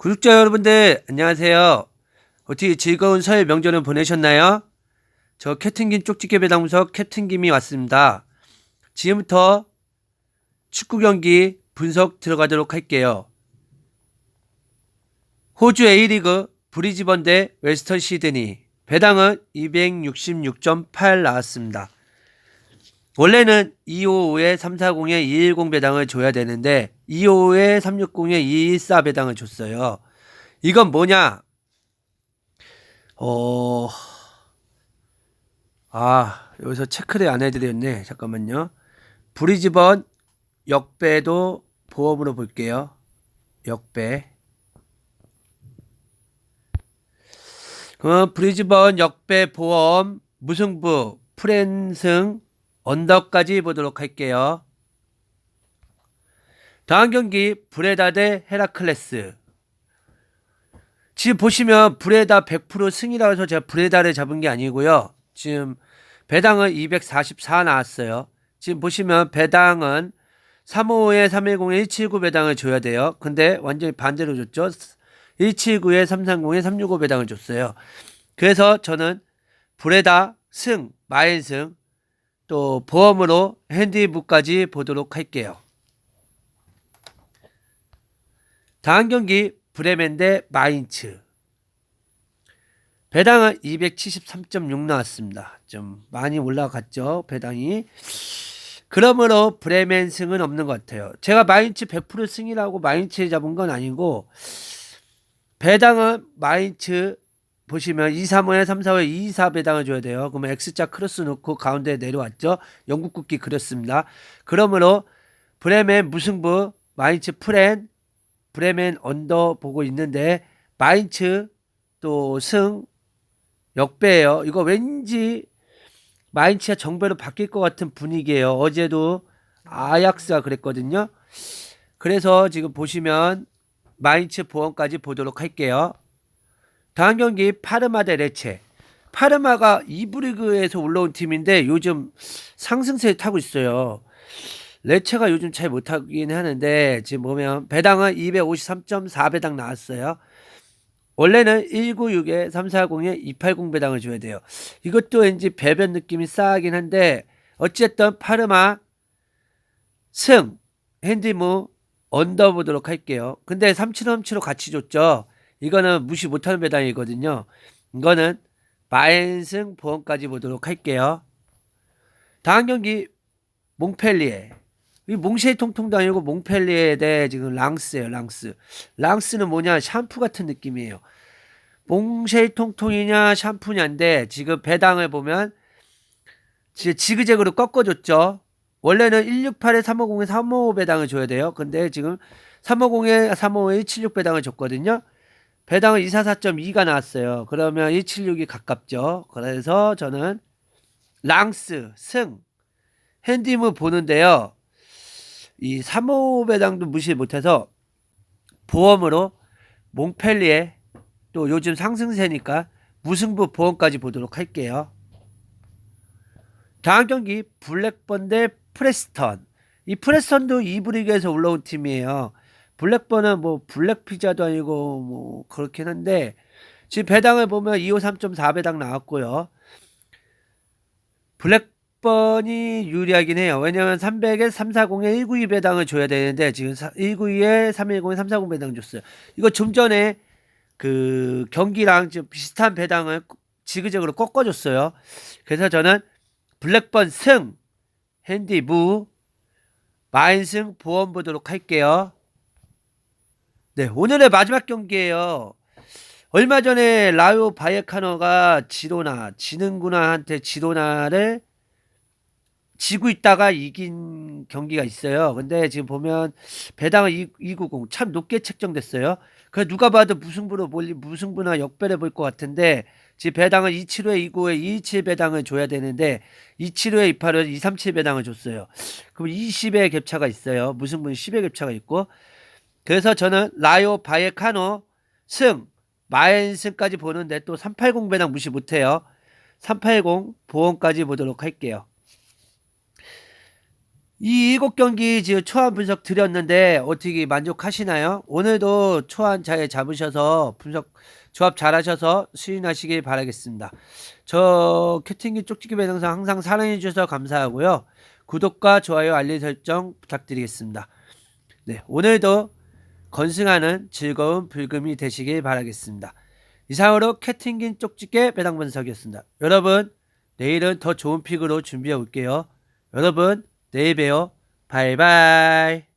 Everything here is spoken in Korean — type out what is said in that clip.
구독자 여러분들 안녕하세요. 어떻게 즐거운 설 명절을 보내셨나요? 저 캡틴김 쪽집게 배당무서 캡틴김이 왔습니다. 지금부터 축구 경기 분석 들어가도록 할게요. 호주 A리그 브리즈번 대 웨스턴 시드니 배당은 266.8 나왔습니다. 원래는 255에 340에 210 배당을 줘야 되는데 255에 360에 214 배당을 줬어요. 이건 뭐냐? 어, 아, 여기서 체크를 안 해드렸네. 잠깐만요. 브리즈번 역배도 보험으로 볼게요. 역배. 그 브리즈번 역배 보험 무승부 프랜승 언더까지 보도록 할게요. 다음 경기 브레다 대 헤라클레스. 지금 보시면 브레다 100% 승이라고 해서 제가 브레다를 잡은 게 아니고요. 지금 배당은 244 나왔어요. 지금 보시면 배당은 355에 310에 179 배당을 줘야 돼요. 근데 완전히 반대로 줬죠. 179에 330에 365 배당을 줬어요. 그래서 저는 브레다 승, 마인 승, 또 보험으로 핸디북까지 보도록 할게요. 다음 경기 브레멘 대 마인츠. 배당은 273.6 나왔습니다. 좀 많이 올라갔죠, 배당이. 그러므로 브레멘 승은 없는 것 같아요. 제가 마인츠 100% 승이라고 마인츠 잡은 건 아니고 배당은 마인츠 보시면 2, 3호에 3, 4호에 2, 4 배당을 줘야 돼요. 그러면 X자 크로스 놓고 가운데 내려왔죠. 영국 국기 그렸습니다. 그러므로 브레멘 무승부 마인츠 프렌 브레멘 언더 보고 있는데 마인츠 또 승 역배예요. 이거 왠지 마인츠가 정배로 바뀔 것 같은 분위기예요. 어제도 아약스가 그랬거든요. 그래서 지금 보시면 마인츠 보험까지 보도록 할게요. 다음 경기 파르마 대 레체. 파르마가 이브리그에서 올라온 팀인데 요즘 상승세에 타고 있어요. 레체가 요즘 잘 못하긴 하는데 지금 보면 배당은 253.4 배당 나왔어요. 원래는 196에 340에 280 배당을 줘야 돼요. 이것도 왠지 배변 느낌이 싸하긴 한데 어쨌든 파르마 승 핸디무 언더 보도록 할게요. 근데 3737로 같이 줬죠. 이거는 무시 못하는 배당이거든요. 이거는 마엔승 보험까지 보도록 할게요. 다음 경기 몽펠리에 이 몽쉐이 통통도 아니고 몽펠리에 대 지금 랑스예요. 랑스. 랑스는 뭐냐 샴푸 같은 느낌이에요. 몽쉐이 통통이냐 샴푸냐인데 지금 배당을 보면 지그재그로 꺾어줬죠. 원래는 168에 350에 355 배당을 줘야 돼요. 근데 지금 350에 355에 176 배당을 줬거든요. 배당은 244.2가 나왔어요. 그러면 176이 가깝죠. 그래서 저는 랑스, 승, 핸디무 보는데요. 이 3호 배당도 무시 못해서 보험으로 몽펠리에 또 요즘 상승세니까 무승부 보험까지 보도록 할게요. 다음 경기 블랙번 대 프레스턴. 이 프레스턴도 이브리그에서 올라온 팀이에요. 블랙번은 뭐 블랙 피자도 아니고 뭐 그렇긴 한데 지금 배당을 보면 253.4 배당 나왔고요. 블랙 번이 유리하긴 해요. 왜냐면 300에 340에 192 배당을 줘야 되는데 지금 192에 310에 340 배당 줬어요. 이거 좀 전에 그 경기랑 좀 비슷한 배당을 지그재그로 꺾어줬어요. 그래서 저는 블랙번 승, 핸디 무, 마인승 보험 보도록 할게요. 네, 오늘의 마지막 경기예요. 얼마 전에 라요 바이에카노가 지도나 지는구나한테 지도나를 지고 있다가 이긴 경기가 있어요. 근데 지금 보면 배당은 290 참 높게 책정됐어요. 그 누가 봐도 무승부로 몰리 무승부나 역배를 볼 것 같은데 지금 배당은 275에 29에 227 배당을 줘야 되는데 275에 28에 237 배당을 줬어요. 그럼 20의 갭차가 있어요. 무승부는 10의 갭차가 있고 그래서 저는 라요 바이에카노 승 마엔승까지 보는데 또 380 배당 무시 못해요. 380 보험까지 보도록 할게요. 이 일곱 경기 지금 초안 분석 드렸는데 어떻게 만족하시나요? 오늘도 초안 잘 잡으셔서 분석 조합 잘하셔서 수인하시길 바라겠습니다. 저 큐팅기 쪽지기 배영상 항상 사랑해 주셔서 감사하고요. 구독과 좋아요 알림 설정 부탁드리겠습니다. 네, 오늘도 건승하는 즐거운 불금이 되시길 바라겠습니다. 이상으로 캣팅긴 쪽지게 배당 분석이었습니다. 여러분 내일은 더 좋은 픽으로 준비해 올게요. 여러분 내일 봬요. 바이바이.